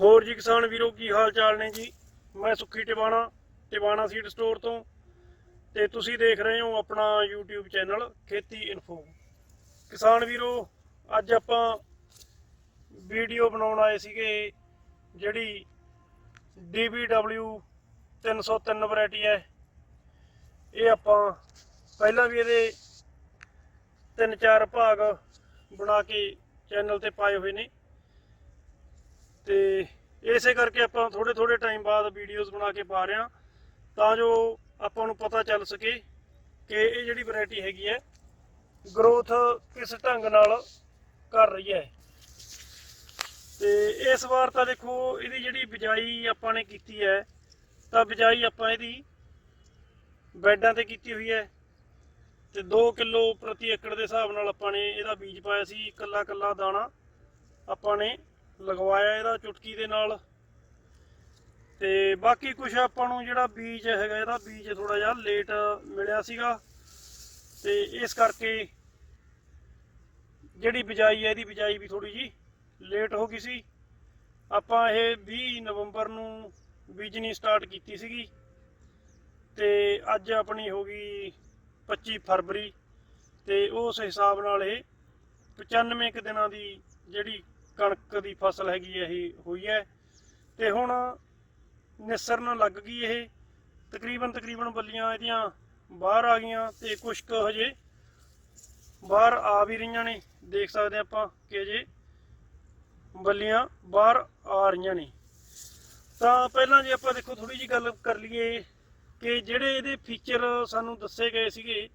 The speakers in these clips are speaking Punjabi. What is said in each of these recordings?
ਹੋਰ ਜੀ ਕਿਸਾਨ ਵੀਰੋ, ਕੀ ਹਾਲ ਚਾਲ ਨੇ ਜੀ? ਮੈਂ ਸੁੱਖੀ ਟਿਵਾਣਾ ਟਿਵਾਣਾ ਸੀਡ ਸਟੋਰ ਤੋਂ। ਤੇ ਤੁਸੀਂ ਦੇਖ ਰਹੇ ਹੋ ਆਪਣਾ YouTube ਚੈਨਲ, ਖੇਤੀ ਇਨਫੋ ਕਿਸਾਨ ਵੀਰੋ, ਅੱਜ ਆਪਾਂ ਵੀਡੀਓ ਬਣਾਉਣ ਆਏ ਸੀਗੇ, ਜਿਹੜੀ DBW 303 ਵੈਰਾਈਟੀ ਹੈ। ਇਹ ਆਪਾਂ ਪਹਿਲਾਂ ਵੀ ਇਹਦੇ ਤਿੰਨ ਚਾਰ ਭਾਗ ਬਣਾ ਕੇ ਚੈਨਲ ਤੇ ਪਾਏ ਹੋਏ ਨੇ। ਤੇ ਇਸੇ ਕਰਕੇ ਆਪਾਂ ਥੋੜੇ ਥੋੜੇ ਟਾਈਮ ਬਾਅਦ ਵੀਡੀਓਜ਼ ਬਣਾ ਕੇ ਪਾ ਰਹੇ ਹਾਂ, ਤਾਂ ਜੋ ਆਪਾਂ ਨੂੰ ਪਤਾ ਚੱਲ ਸਕੇ ਕਿ ਇਹ ਜਿਹੜੀ ਵੈਰਾਈਟੀ ਹੈਗੀ ਹੈ ਗਰੋਥ ਕਿਸ ਢੰਗ ਨਾਲ ਕਰ ਰਹੀ ਹੈ। ਤੇ ਇਸ ਵਾਰ ਤਾਂ ਦੇਖੋ, ਇਹਦੀ ਜਿਹੜੀ ਬਿਜਾਈ ਆਪਾਂ ਨੇ ਕੀਤੀ ਹੈ, ਤਾਂ ਬਿਜਾਈ ਆਪਾਂ ਇਹਦੀ ਬੈਡਾਂ ਤੇ ਕੀਤੀ ਹੋਈ ਹੈ ਤੇ 2 ਕਿਲੋ ਪ੍ਰਤੀ ਏਕੜ ਦੇ ਹਿਸਾਬ ਨਾਲ ਆਪਾਂ ਨੇ ਇਹਦਾ ਬੀਜ ਪਾਇਆ ਸੀ, ਇਕੱਲਾ ਇਕੱਲਾ ਦਾਣਾ ਆਪਾਂ ਨੇ ਲਗਵਾਇਆ ਇਹਦਾ ਚੁਟਕੀ ਦੇ ਨਾਲ। ਤੇ ਬਾਕੀ ਕੁਝ ਆਪਾਂ ਨੂੰ ਜਿਹੜਾ ਬੀਜ ਹੈਗਾ, ਇਹਦਾ ਬੀਜ ਥੋੜਾ ਜਿਹਾ ਲੇਟ ਮਿਲਿਆ ਸੀਗਾ। ਤੇ ਇਸ ਕਰਕੇ ਜਿਹੜੀ ਬਿਜਾਈ ਹੈ, ਇਹਦੀ ਬਿਜਾਈ ਵੀ ਥੋੜੀ ਜੀ ਲੇਟ ਹੋ ਗਈ ਸੀ। ਆਪਾਂ ਇਹ 20 ਨਵੰਬਰ ਨੂੰ ਬੀਜਣੀ ਸਟਾਰਟ ਕੀਤੀ ਸੀਗੀ। ਤੇ ਅੱਜ ਆਪਣੀ ਹੋ ਗਈ 25 ਫਰਵਰੀ। ਤੇ ਉਸ ਹਿਸਾਬ ਨਾਲ ਇਹ 95 ਕੁ ਦਿਨਾਂ ਦੀ ਜਿਹੜੀ ਕਣਕ ਦੀ ਫਸਲ ਹੈਗੀ ਇਹ, ਹੋਈ ਹੈ। ਤੇ ਹੁਣ ਨਿਸਰਨ ਲੱਗ ਗਈ ਇਹ। ਤਕਰੀਬਨ ਤਕਰੀਬਨ ਬੱਲੀਆਂ ਇਹਦੀਆਂ ਬਾਹਰ ਆ ਗਈਆਂ ਤੇ ਕੁਝ ਕੁ ਹਜੇ ਬਾਹਰ ਆ ਵੀ ਰਹੀਆਂ ਨੇ। ਦੇਖ ਸਕਦੇ ਆਪਾਂ ਕਿ ਜੇ ਬੱਲੀਆਂ ਬਾਹਰ ਆ ਰਹੀਆਂ ਨੇ। ਤਾਂ ਪਹਿਲਾਂ ਜੇ ਆਪਾਂ ਦੇਖੋ ਥੋੜੀ ਜੀ ਗੱਲ ਕਰ ਲਈਏ ਕਿ ਜਿਹੜੇ ਇਹਦੇ ਫੀਚਰ ਸਾਨੂੰ ਦੱਸੇ ਗਏ ਸੀਗੇ,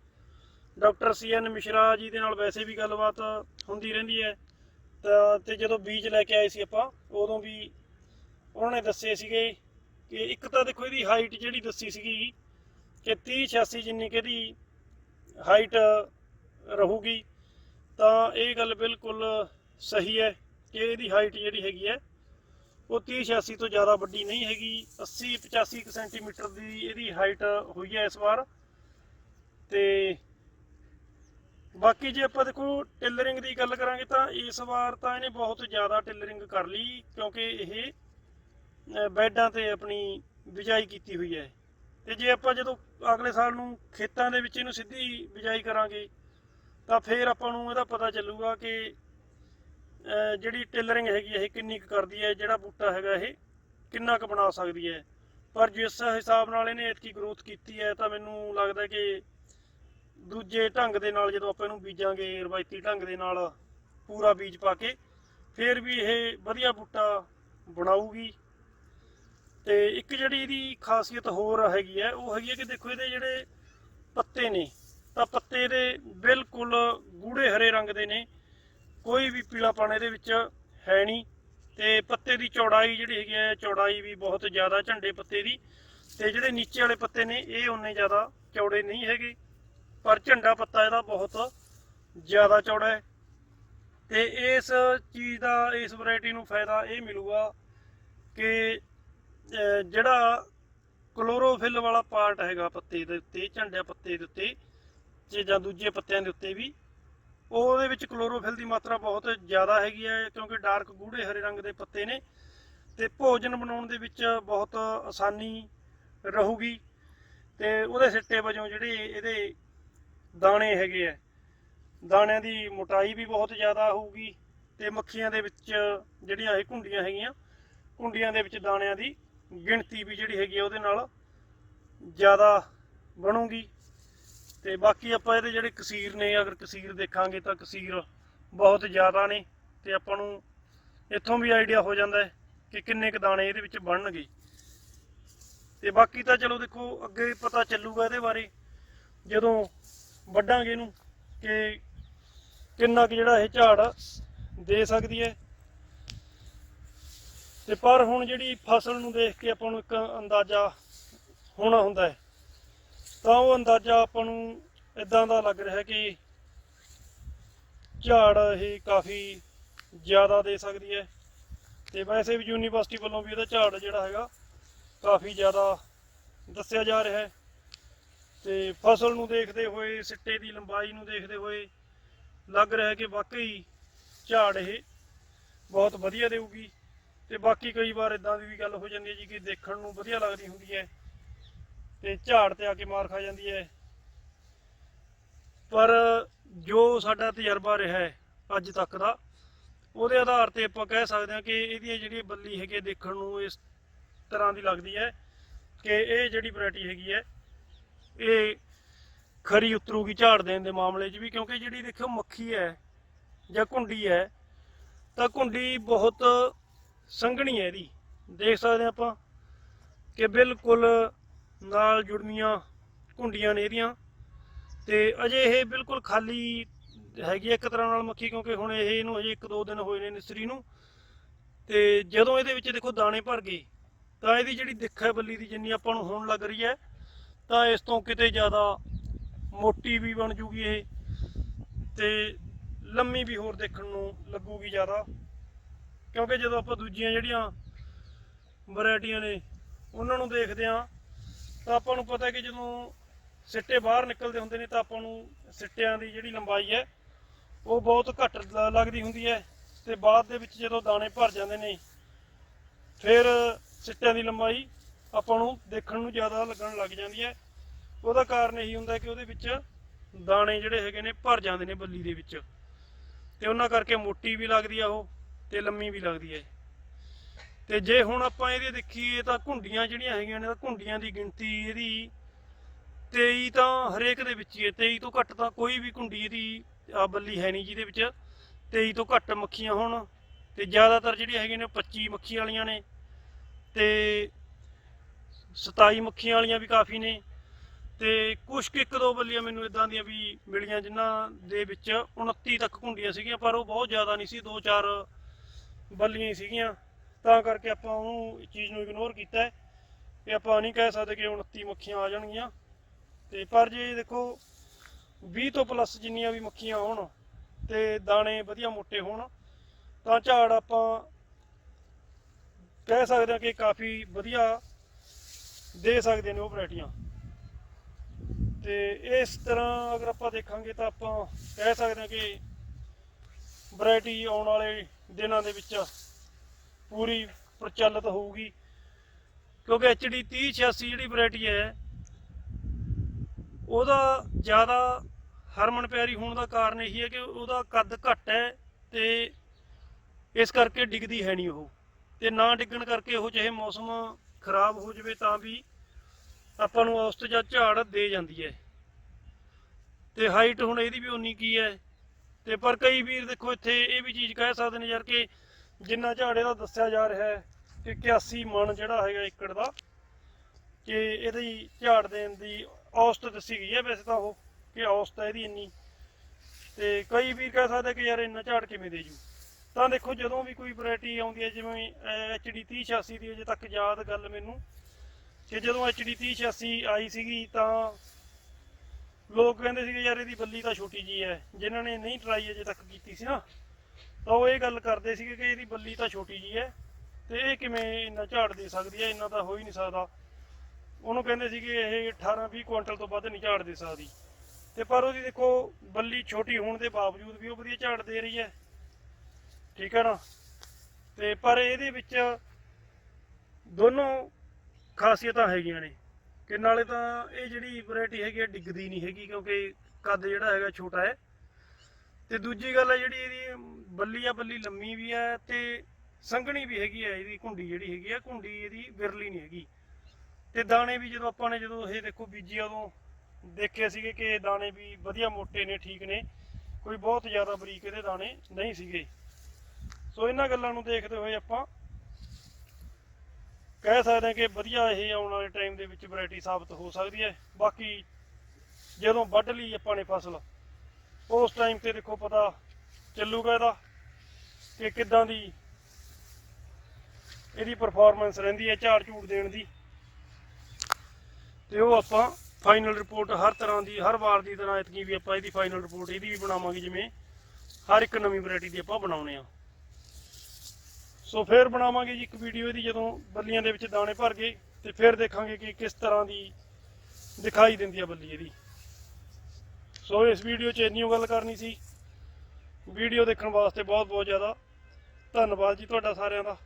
ਡਾਕਟਰ ਸੀ ਸੀਐਨ ਮਿਸ਼ਰਾ ਜੀ ਦੇ ਨਾਲ ਵੈਸੇ ਵੀ ਗੱਲਬਾਤ ਹੁੰਦੀ ਰਹਿੰਦੀ ਹੈ। ਤਾਂ ਤੇ ਜਦੋਂ ਬੀਜ ਲੈ ਕੇ ਆਏ ਸੀ ਆਪਾਂ, ਉਦੋਂ ਵੀ ਉਹਨਾਂ ਨੇ ਦੱਸੇ ਸੀਗੇ ਕਿ ਇੱਕ ਤਾਂ ਦੇਖੋ ਇਹਦੀ ਹਾਈਟ ਜਿਹੜੀ ਦੱਸੀ ਸੀਗੀ ਕਿ 30 86 ਜਿੰਨੀ ਕਿ ਇਹਦੀ ਹਾਈਟ ਰਹੂਗੀ, ਤਾਂ ਇਹ ਗੱਲ ਬਿਲਕੁਲ ਸਹੀ ਹੈ ਕਿ ਇਹਦੀ ਹਾਈਟ ਜਿਹੜੀ ਹੈਗੀ ਹੈ, ਉਹ 30 86 ਤੋਂ ਜ਼ਿਆਦਾ ਵੱਡੀ ਨਹੀਂ ਹੈਗੀ 80 85 ਕੁ ਸੈਂਟੀਮੀਟਰ ਦੀ ਇਹਦੀ ਹਾਈਟ ਹੋਈ ਹੈ ਇਸ ਵਾਰ। ਤੇ ਬਾਕੀ ਜੇ ਆਪਾਂ ਦੇਖੋ ਟਿਲਰਿੰਗ ਦੀ ਗੱਲ ਕਰਾਂਗੇ ਤਾਂ ਇਸ ਵਾਰ ਤਾਂ ਇਹਨੇ ਬਹੁਤ ਜ਼ਿਆਦਾ ਟਿਲਰਿੰਗ ਕਰ ਲਈ, ਕਿਉਂਕਿ ਇਹ ਬੈਡਾਂ ਤੇ ਆਪਣੀ ਬਿਜਾਈ ਕੀਤੀ ਹੋਈ ਹੈ। ਤੇ ਜੇ ਆਪਾਂ ਜਦੋਂ ਅਗਲੇ ਸਾਲ ਨੂੰ ਖੇਤਾਂ ਦੇ ਵਿੱਚ ਇਹਨੂੰ ਸਿੱਧੀ ਬਿਜਾਈ ਕਰਾਂਗੇ, ਤਾਂ ਫਿਰ ਆਪਾਂ ਨੂੰ ਇਹਦਾ ਪਤਾ ਚੱਲੂਗਾ ਕਿ ਜਿਹੜੀ ਟੇਲਰਿੰਗ ਹੈਗੀ ਇਹ ਕਿੰਨੀ ਕੁ ਕਰਦੀ ਹੈ, ਜਿਹੜਾ ਬੂਟਾ ਹੈਗਾ ਇਹ ਕਿੰਨਾ ਕੁ ਬਣਾ ਸਕਦੀ ਹੈ। ਪਰ ਜਿਸ ਹਿਸਾਬ ਨਾਲ ਇਹਨੇ ਇਤਕੀ ਗਰੋਥ ਕੀਤੀ ਹੈ, ਤਾਂ ਮੈਨੂੰ ਲੱਗਦਾ ਕਿ ਦੂਜੇ ਢੰਗ ਦੇ ਨਾਲ ਜਦੋਂ ਆਪਾਂ ਇਹਨੂੰ ਬੀਜਾਂਗੇ, ਰਵਾਇਤੀ ਢੰਗ ਦੇ ਨਾਲ ਪੂਰਾ ਬੀਜ ਪਾ ਕੇ, ਫਿਰ ਵੀ ਇਹ ਵਧੀਆ ਬੂਟਾ ਬਣਾਊਗੀ। ਤੇ ਇੱਕ ਜਿਹੜੀ ਇਹਦੀ ਖਾਸੀਅਤ ਹੋਰ ਹੈਗੀ ਹੈ, ਉਹ ਹੈਗੀ ਹੈ ਕਿ ਦੇਖੋ ਇਹਦੇ ਜਿਹੜੇ ਪੱਤੇ ਨੇ, ਤਾਂ ਪੱਤੇ ਇਹਦੇ ਬਿਲਕੁਲ ਗੂੜੇ ਹਰੇ ਰੰਗ ਦੇ ਨੇ, ਕੋਈ ਵੀ ਪੀਲਾਪਣ ਇਹਦੇ ਵਿੱਚ ਹੈ ਨਹੀਂ। ਤੇ ਪੱਤੇ ਦੀ ਚੌੜਾਈ ਜਿਹੜੀ ਹੈਗੀ ਹੈ, ਚੌੜਾਈ ਵੀ ਬਹੁਤ ਜ਼ਿਆਦਾ ਝੰਡੇ ਪੱਤੇ ਦੀ, ਤੇ ਜਿਹੜੇ ਨੀਚੇ ਵਾਲੇ ਪੱਤੇ ਨੇ, ਇਹ ਉਨੇ ਜ਼ਿਆਦਾ ਚੌੜੇ ਨਹੀਂ ਹੈਗੇ। ਪਰ ਝੰਡਾ ਪੱਤਾ ਇਹਦਾ ਬਹੁਤ ਜ਼ਿਆਦਾ ਚੌੜਾ ਹੈ। ਤੇ ਇਸ ਚੀਜ਼ ਦਾ, ਇਸ ਵੈਰਾਈਟੀ ਨੂੰ ਫਾਇਦਾ ਇਹ ਮਿਲੂਗਾ ਕਿ ਜਿਹੜਾ ਕਲੋਰੋਫਿਲ ਵਾਲਾ ਪਾਰਟ ਹੈਗਾ ਪੱਤੇ ਦੇ ਉੱਤੇ ਝੰਡੇ ਪੱਤੇ ਦੇ ਉੱਤੇ, ਤੇ ਜਾਂ ਦੂਜੇ ਪੱਤਿਆਂ ਦੇ ਉੱਤੇ ਵੀ, ਉਹਦੇ ਵਿੱਚ ਕਲੋਰੋਫਿਲ ਦੀ ਮਾਤਰਾ ਬਹੁਤ ਜ਼ਿਆਦਾ ਹੈਗੀ ਹੈ, ਕਿਉਂਕਿ ਡਾਰਕ ਗੂੜੇ ਹਰੇ ਰੰਗ ਦੇ ਪੱਤੇ ਨੇ, ਤੇ ਭੋਜਨ ਬਣਾਉਣ ਦੇ ਵਿੱਚ ਬਹੁਤ ਆਸਾਨੀ ਰਹੂਗੀ। ਤੇ ਉਹਦੇ ਸਿੱਟੇ ਵਜੋਂ ਜਿਹੜੇ ਇਹਦੇ ਦਾਣੇ ਹੈਗੇ ਆ। ਦਾਣਿਆਂ ਦੀ ਮੋਟਾਈ ਵੀ ਬਹੁਤ ਜ਼ਿਆਦਾ ਹੋਊਗੀ ਤੇ ਮੱਖੀਆਂ ਦੇ ਵਿੱਚ ਜਿਹੜੀਆਂ ਇਹ ਕੁੰਡੀਆਂ ਹੈਗੀਆਂ, ਕੁੰਡੀਆਂ ਦੇ ਵਿੱਚ ਦਾਣਿਆਂ ਦੀ ਗਿਣਤੀ ਵੀ ਜਿਹੜੀ ਹੈਗੀ ਆ ਉਹਦੇ ਨਾਲ ਜ਼ਿਆਦਾ ਬਣੂਗੀ। ਤੇ ਬਾਕੀ ਆਪਾਂ ਇਹਦੇ ਜਿਹੜੇ ਕਸੀਰ ਨੇ, ਅਗਰ ਕਸੀਰ ਦੇਖਾਂਗੇ ਤਾਂ ਕਸੀਰ ਬਹੁਤ ਜ਼ਿਆਦਾ ਨੇ ਤੇ ਆਪਾਂ ਨੂੰ ਇੱਥੋਂ ਵੀ ਆਈਡੀਆ ਹੋ ਜਾਂਦਾ ਹੈ ਕਿ ਕਿੰਨੇ ਕ ਦਾਣੇ ਇਹਦੇ ਵਿੱਚ ਬਣਨਗੇ। ਤੇ ਬਾਕੀ ਤਾਂ ਚਲੋ ਦੇਖੋ, ਅੱਗੇ ਪਤਾ ਚੱਲੂਗਾ ਇਹਦੇ ਬਾਰੇ। ਜਦੋਂ ਵੱਢਾਂਗੇ ਇਹਨੂੰ ਕਿ ਕਿੰਨਾ ਕੁ ਜਿਹੜਾ ਇਹ ਝਾੜ ਦੇ ਸਕਦੀ ਹੈ। ਤੇ ਪਰ ਹੁਣ ਜਿਹੜੀ ਫਸਲ ਨੂੰ ਦੇਖ ਕੇ ਆਪਾਂ ਨੂੰ ਇੱਕ ਅੰਦਾਜ਼ਾ ਹੋਣਾ ਹੁੰਦਾ ਹੈ, ਤਾਂ ਉਹ ਅੰਦਾਜ਼ਾ ਆਪਾਂ ਨੂੰ ਇਦਾਂ ਦਾ ਲੱਗ ਰਿਹਾ ਕਿ ਝਾੜ ਇਹ ਕਾਫੀ ਜ਼ਿਆਦਾ ਦੇ ਸਕਦੀ ਹੈ। ਤੇ ਵੈਸੇ ਵੀ ਯੂਨੀਵਰਸਿਟੀ ਵੱਲੋਂ ਵੀ ਇਹਦਾ ਝਾੜ ਜਿਹੜਾ ਹੈਗਾ ਕਾਫੀ ਜ਼ਿਆਦਾ ਦੱਸਿਆ ਜਾ ਰਿਹਾ ਹੈ। ਤੇ ਫਸਲ ਨੂੰ ਦੇਖਦੇ ਹੋਏ, ਸਿੱਟੇ ਦੀ ਲੰਬਾਈ ਨੂੰ ਦੇਖਦੇ ਹੋਏ ਲੱਗ ਰਿਹਾ ਕਿ ਵਾਕਈ ਝਾੜ ਇਹ ਬਹੁਤ ਵਧੀਆ ਦੇਊਗੀ। ਤੇ ਬਾਕੀ ਕਈ ਵਾਰ ਇਦਾਂ ਦੀ ਵੀ ਗੱਲ ਹੋ ਜਾਂਦੀ ਹੈ ਜੀ ਕਿ ਦੇਖਣ ਨੂੰ ਵਧੀਆ ਲੱਗਦੀ ਹੁੰਦੀ ਹੈ ਤੇ ਝਾੜ ਤੇ ਆ ਕੇ ਮਾਰ ਖਾ ਜਾਂਦੀ ਹੈ। ਪਰ ਜੋ ਸਾਡਾ ਤਜਰਬਾ ਰਿਹਾ ਹੈ ਅੱਜ ਤੱਕ ਦਾ, ਉਹਦੇ ਆਧਾਰ ਤੇ ਆਪਾਂ ਕਹਿ ਸਕਦੇ ਹਾਂ ਕਿ ਇਹਦੀ ਜਿਹੜੀ ਬੱਲੀ ਹੈਗੀ ਹੈ ਦੇਖਣ ਨੂੰ ਇਸ ਤਰ੍ਹਾਂ ਦੀ ਲੱਗਦੀ ਹੈ ਕਿ ਇਹ ਜਿਹੜੀ ਵੈਰਾਈਟੀ ਹੈਗੀ ਹੈ ਇਹ ਖਰੀ ਉਤਰੂਗੀ ਝਾੜ ਦੇਣ ਦੇ ਮਾਮਲੇ 'ਚ ਵੀ, ਕਿਉਂਕਿ ਜਿਹੜੀ ਦੇਖੋ ਮੱਖੀ ਹੈ ਜਾਂ ਕੁੰਡੀ ਹੈ, ਤਾਂ ਕੁੰਡੀ ਬਹੁਤ ਸੰਘਣੀ ਹੈ ਇਹਦੀ। ਦੇਖ ਸਕਦੇ ਹਾਂ ਆਪਾਂ ਕਿ ਬਿਲਕੁਲ ਨਾਲ ਜੁੜਨੀਆਂ ਕੁੰਡੀਆਂ ਨੇ ਇਹਦੀਆਂ। ਤੇ ਅਜੇ ਇਹ ਬਿਲਕੁਲ ਖਾਲੀ ਹੈਗੀ ਹੈ ਇੱਕ ਤਰ੍ਹਾਂ ਨਾਲ ਮੱਖੀ, ਕਿਉਂਕਿ ਹੁਣ ਇਹ ਇਹਨੂੰ ਅਜੇ 1-2 ਦਿਨ ਹੋਏ ਨੇ ਨਿਸਰੀ ਨੂੰ। ਤੇ ਜਦੋਂ ਇਹਦੇ ਵਿੱਚ ਦੇਖੋ ਦਾਣੇ ਭਰ ਗਏ, ਤਾਂ ਇਹਦੀ ਜਿਹੜੀ ਦਿੱਖ ਹੈ ਬੱਲੀ ਦੀ ਜਿੰਨੀ ਆਪਾਂ ਨੂੰ ਹੋਣ ਲੱਗ ਰਹੀ ਹੈ ਤਾਂ ਇਸ ਤੋਂ ਕਿਤੇ ਜ਼ਿਆਦਾ ਮੋਟੀ ਵੀ ਬਣ ਜੂਗੀ ਇਹ ਤੇ ਲੰਮੀ ਵੀ ਹੋਰ ਦੇਖਣ ਨੂੰ ਲੱਗੂਗੀ ਜ਼ਿਆਦਾ। ਕਿਉਂਕਿ ਜਦੋਂ ਆਪਾਂ ਦੂਜੀਆਂ ਜਿਹੜੀਆਂ ਵੈਰਾਈਟੀਆਂ ਨੇ ਉਹਨਾਂ ਨੂੰ ਦੇਖਦੇ ਆ ਤਾਂ ਆਪਾਂ ਨੂੰ ਪਤਾ ਕਿ ਜਦੋਂ ਸਿੱਟੇ ਬਾਹਰ ਨਿਕਲਦੇ ਹੁੰਦੇ ਨੇ ਤਾਂ ਆਪਾਂ ਨੂੰ ਸਿੱਟਿਆਂ ਦੀ ਜਿਹੜੀ ਲੰਬਾਈ ਹੈ, ਉਹ ਬਹੁਤ ਘੱਟ ਲ- ਲੱਗਦੀ ਹੁੰਦੀ ਹੈ ਤੇ ਬਾਅਦ ਦੇ ਵਿੱਚ ਜਦੋਂ ਦਾਣੇ ਭਰ ਜਾਂਦੇ ਨੇ, ਫਿਰ ਸਿੱਟਿਆਂ ਦੀ ਲੰਬਾਈ ਆਪਾਂ ਨੂੰ ਦੇਖਣ ਨੂੰ ਜ਼ਿਆਦਾ ਲੱਗਣ ਲੱਗ ਜਾਂਦੀ ਹੈ। ਉਹਦਾ ਕਾਰਨ ਇਹੀ ਹੁੰਦਾ ਕਿ ਉਹਦੇ ਵਿੱਚ ਦਾਣੇ ਜਿਹੜੇ ਹੈਗੇ ਨੇ ਭਰ ਜਾਂਦੇ ਨੇ ਬੱਲੀ ਦੇ ਵਿੱਚ। ਤੇ ਉਹਨਾਂ ਕਰਕੇ ਮੋਟੀ ਵੀ ਲੱਗਦੀ ਆ ਉਹ ਤੇ ਲੰਮੀ ਵੀ ਲੱਗਦੀ ਹੈ ਤੇ ਜੇ ਹੁਣ ਆਪਾਂ ਇਹਦੇ ਦੇਖੀਏ ਤਾਂ ਘੁੰਡੀਆਂ ਜਿਹੜੀਆਂ ਹੈਗੀਆਂ ਨੇ ਤਾਂ ਘੁੰਡੀਆਂ ਦੀ ਗਿਣਤੀ ਇਹਦੀ 23 ਤਾਂ ਹਰੇਕ ਦੇ ਵਿੱਚ ਹੀ ਹੈ। 23 ਤੋਂ ਘੱਟ ਤਾਂ ਕੋਈ ਵੀ ਘੁੰਡੀ ਇਹਦੀ ਆ ਬੱਲੀ ਹੈ ਨਹੀਂ ਜਿਹਦੇ ਵਿੱਚ। 23 ਤੋਂ ਘੱਟ ਮੱਖੀਆਂ ਹੋਣ ਤੇ ਜ਼ਿਆਦਾਤਰ ਜਿਹੜੀਆਂ ਹੈਗੀਆਂ ਨੇ ਉਹ 25 ਮੱਖੀ ਵਾਲੀਆਂ ਨੇ। ਤੇ 27 ਮੱਖੀਆਂ ਵਾਲੀਆਂ ਵੀ ਕਾਫੀ ਨੇ ਤੇ ਕੁਛ ਕੁ ਇੱਕ ਦੋ ਬੱਲੀਆਂ ਮੈਨੂੰ ਇਦਾਂ ਦੀਆਂ ਵੀ ਮਿਲੀਆਂ ਜਿਨ੍ਹਾਂ ਦੇ ਵਿੱਚ 29 ਤੱਕ ਘੁੰਡੀਆਂ ਸੀਗੀਆਂ, ਪਰ ਉਹ ਬਹੁਤ ਜ਼ਿਆਦਾ ਨਹੀਂ ਸੀ, ਦੋ ਚਾਰ ਬੱਲੀਆਂ ਹੀ ਸੀਗੀਆਂ। ਤਾਂ ਕਰਕੇ ਆਪਾਂ ਉਹਨੂੰ ਇਸ ਚੀਜ਼ ਨੂੰ ਇਗਨੋਰ ਕੀਤਾ ਹੈ। ਕਿ ਆਪਾਂ ਨਹੀਂ ਕਹਿ ਸਕਦੇ ਕਿ 29 ਮੱਖੀਆਂ ਆ ਜਾਣਗੀਆਂ। ਤੇ ਪਰ ਜੇ ਦੇਖੋ 20 ਤੋਂ ਪਲੱਸ ਜਿੰਨੀਆਂ ਵੀ ਮੱਖੀਆਂ ਹੋਣ ਤੇ ਦਾਣੇ ਵਧੀਆ ਮੋਟੇ ਹੋਣ, ਤਾਂ ਝਾੜ ਆਪਾਂ ਕਹਿ ਸਕਦੇ ਹਾਂ ਕਿ ਕਾਫੀ ਵਧੀਆ ਦੇ ਸਕਦੇ ਨੇ ਉਹ ਵੈਰਾਈਟੀਆਂ। ਤੇ ਇਸ ਤਰ੍ਹਾਂ ਅਗਰ ਆਪਾਂ ਦੇਖਾਂਗੇ ਤਾਂ ਆਪਾਂ ਕਹਿ ਸਕਦੇ ਹਾਂ ਕਿ ਵੈਰਾਈਟੀ ਆਉਣ ਵਾਲੇ ਦਿਨਾਂ ਦੇ ਵਿੱਚ ਪੂਰੀ ਪ੍ਰਚਲਿਤ ਹੋਊਗੀ। ਕਿਉਂਕਿ HD 3086 ਜਿਹੜੀ ਵੈਰਾਈਟੀ ਹੈ, ਉਹਦਾ ਜ਼ਿਆਦਾ ਹਰਮਨ ਪਿਆਰੀ ਹੋਣ ਦਾ ਕਾਰਨ ਇਹੀ ਹੈ ਕਿ ਉਹਦਾ ਕੱਦ ਘੱਟ ਹੈ ਤੇ ਇਸ ਕਰਕੇ ਡਿੱਗਦੀ ਹੈ ਨਹੀਂ ਉਹ। ਤੇ ਨਾ ਡਿੱਗਣ ਕਰਕੇ ਉਹ ਜਿਹੇ ਮੌਸਮ ਖਰਾਬ ਹੋ ਜਾਵੇ ਤਾਂ ਵੀ ਆਪਾਂ ਨੂੰ ਔਸਤ ਜਾਂ ਝਾੜ ਦੇ ਜਾਂਦੀ ਹੈ। ਤੇ ਹਾਈਟ ਹੁਣ ਇਹਦੀ ਵੀ ਉਨੀ ਕੀ ਹੈ। ਤੇ ਪਰ ਕਈ ਵੀਰ ਦੇਖੋ ਇੱਥੇ ਇਹ ਵੀ ਚੀਜ਼ ਕਹਿ ਸਕਦੇ ਨੇ ਯਾਰ ਕਿ ਜਿੰਨਾ ਝਾੜ ਇਹਦਾ ਦੱਸਿਆ ਜਾ ਰਿਹਾ ਹੈ ਕਿ 81 ਮਣ ਜਿਹੜਾ ਹੈਗਾ ਏਕੜ ਦਾ, ਕਿ ਇਹਦੀ ਝਾੜ ਦੇਣ ਦੀ ਔਸਤ ਦੱਸੀ ਗਈ ਹੈ ਵੈਸੇ ਤਾਂ ਉਹ, ਕਿ ਔਸਤ ਹੈ ਇਹਦੀ ਇੰਨੀ। ਤੇ ਕਈ ਵੀਰ ਕਹਿ ਸਕਦੇ ਕਿ ਯਾਰ ਇੰਨਾ ਝਾੜ ਕਿਵੇਂ ਦੇ ਜੂ? ਤਾਂ ਦੇਖੋ ਜਦੋਂ ਵੀ ਕੋਈ ਵੈਰਾਈਟੀ ਆਉਂਦੀ ਹੈ, ਜਿਵੇਂ HD 3086 ਦੀ ਅਜੇ ਤੱਕ ਯਾਦ ਗੱਲ ਮੈਨੂੰ। ਕਿ ਜਦੋਂ HD 3086 ਆਈ ਸੀਗੀ, ਤਾਂ ਲੋਕ ਕਹਿੰਦੇ ਸੀਗੇ, ਯਾਰ ਇਹਦੀ ਬੱਲੀ ਤਾਂ ਛੋਟੀ ਜੀ ਹੈ। ਜਿਨ੍ਹਾਂ ਨੇ ਨਹੀਂ ਟਰਾਈ ਅਜੇ ਤੱਕ ਕੀਤੀ ਸੀ ਨਾ, ਤਾਂ ਉਹ ਇਹ ਗੱਲ ਕਰਦੇ ਸੀਗੇ ਕਿ ਇਹਦੀ ਬੱਲੀ ਤਾਂ ਛੋਟੀ ਜੀ ਹੈ। ਤੇ ਇਹ ਕਿਵੇਂ ਇੰਨਾ ਝਾੜ ਦੇ ਸਕਦੀ ਹੈ? ਇੰਨਾ ਤਾਂ ਹੋ ਹੀ ਨਹੀਂ ਸਕਦਾ। ਉਹਨੂੰ ਕਹਿੰਦੇ ਸੀਗੇ, ਇਹ 18 20 ਕੁਇੰਟਲ ਤੋਂ ਵੱਧ ਨਹੀਂ ਝਾੜ ਦੇ ਸਕਦੀ। ਤੇ ਪਰ ਉਹਦੀ ਦੇਖੋ, ਬੱਲੀ ਛੋਟੀ ਹੋਣ ਦੇ ਬਾਵਜੂਦ ਵੀ ਉਹ ਵਧੀਆ ਝਾੜ ਦੇ ਰਹੀ ਹੈ। ਠੀਕ ਹੈ ਨਾ? ਤੇ ਪਰ ਇਹਦੇ ਵਿੱਚ ਦੋਨੋਂ ਖਾਸੀਅਤਾਂ ਹੈਗੀਆਂ ਨੇ। ਕਿ ਨਾਲੇ ਤਾਂ ਇਹ ਜਿਹੜੀ ਵੈਰਾਈਟੀ ਹੈਗੀ ਹੈ ਡਿੱਗਦੀ ਨਹੀਂ ਹੈਗੀ, ਕਿਉਂਕਿ ਕੱਦ ਜਿਹੜਾ ਹੈਗਾ ਛੋਟਾ ਹੈ। ਤੇ ਦੂਜੀ ਗੱਲ ਹੈ ਜਿਹੜੀ ਇਹਦੀ ਬੱਲੀ ਆ, ਬੱਲੀ ਲੰਮੀ ਵੀ ਹੈ ਤੇ ਸੰਘਣੀ ਵੀ ਹੈਗੀ ਹੈ ਇਹਦੀ ਕੁੰਡੀ ਜਿਹੜੀ ਹੈਗੀ ਆ ਕੁੰਡੀ ਇਹਦੀ ਵਿਰਲੀ ਨਹੀਂ ਹੈਗੀ। ਤੇ ਦਾਣੇ ਵੀ ਜਦੋਂ ਆਪਾਂ ਨੇ ਜਦੋਂ ਇਹ ਦੇਖੋ ਬੀਜੀ ਉਦੋਂ ਦੇਖੇ ਸੀਗੇ ਕਿ ਦਾਣੇ ਵੀ ਵਧੀਆ ਮੋਟੇ ਨੇ, ਠੀਕ ਨੇ। ਕੋਈ ਬਹੁਤ ਜ਼ਿਆਦਾ ਬਰੀਕ ਇਹਦੇ ਦਾਣੇ ਨਹੀਂ ਸੀਗੇ। ਸੋ ਇਹਨਾਂ ਗੱਲਾਂ ਨੂੰ ਦੇਖਦੇ ਹੋਏ ਆਪਾਂ ਕਹਿ ਸਕਦੇ ਹਾਂ ਕਿ ਵਧੀਆ ਇਹ ਆਉਣ ਵਾਲੇ ਟਾਈਮ ਦੇ ਵਿੱਚ ਵੈਰਾਈਟੀ ਸਾਬਤ ਹੋ ਸਕਦੀ ਹੈ। ਬਾਕੀ ਜਦੋਂ ਵੱਢ ਲਈ ਆਪਾਂ ਨੇ ਫਸਲ, ਉਸ ਟਾਈਮ ਤੇ ਦੇਖੋ ਪਤਾ ਚੱਲੂਗਾ ਇਹਦਾ ਕਿ ਕਿੱਦਾਂ ਦੀ ਇਹਦੀ ਪਰਫਾਰਮੈਂਸ ਰਹਿੰਦੀ ਹੈ ਝਾੜ ਝੂੜ ਦੇਣ ਦੀ। ਤੇ ਉਹ ਆਪਾਂ ਫਾਈਨਲ ਰਿਪੋਰਟ ਹਰ ਤਰ੍ਹਾਂ ਦੀ, ਹਰ ਵਾਰ ਦੀ ਤਰ੍ਹਾਂ ਇਤਕੀ ਵੀ ਆਪਾਂ ਇਹਦੀ ਫਾਈਨਲ ਰਿਪੋਰਟ ਇਹਦੀ ਵੀ ਬਣਾਵਾਂਗੇ ਜਿਵੇਂ ਹਰ ਇੱਕ ਨਵੀਂ ਵੈਰਾਈਟੀ ਦੀ ਆਪਾਂ ਬਣਾਉਣੇ ਆ। ਸੋ ਫਿਰ ਬਣਾਵਾਂਗੇ ਜੀ ਇੱਕ ਵੀਡੀਓ ਇਹਦੀ ਜਦੋਂ ਬੱਲੀਆਂ ਦੇ ਵਿੱਚ ਦਾਣੇ ਭਰ ਗਏ ਤੇ ਫਿਰ ਦੇਖਾਂਗੇ ਕਿ ਕਿਸ ਤਰ੍ਹਾਂ ਦੀ ਦਿਖਾਈ ਦਿੰਦੀ ਆ ਬੱਲੀ ਇਹਦੀ। ਸੋ ਇਸ ਵੀਡੀਓ 'ਚ ਇੰਨੀ ਓ ਗੱਲ ਕਰਨੀ ਸੀ। ਵੀਡੀਓ ਦੇਖਣ ਵਾਸਤੇ ਬਹੁਤ ਬਹੁਤ ਜ਼ਿਆਦਾ। ਧੰਨਵਾਦ ਜੀ ਤੁਹਾਡਾ ਸਾਰਿਆਂ ਦਾ।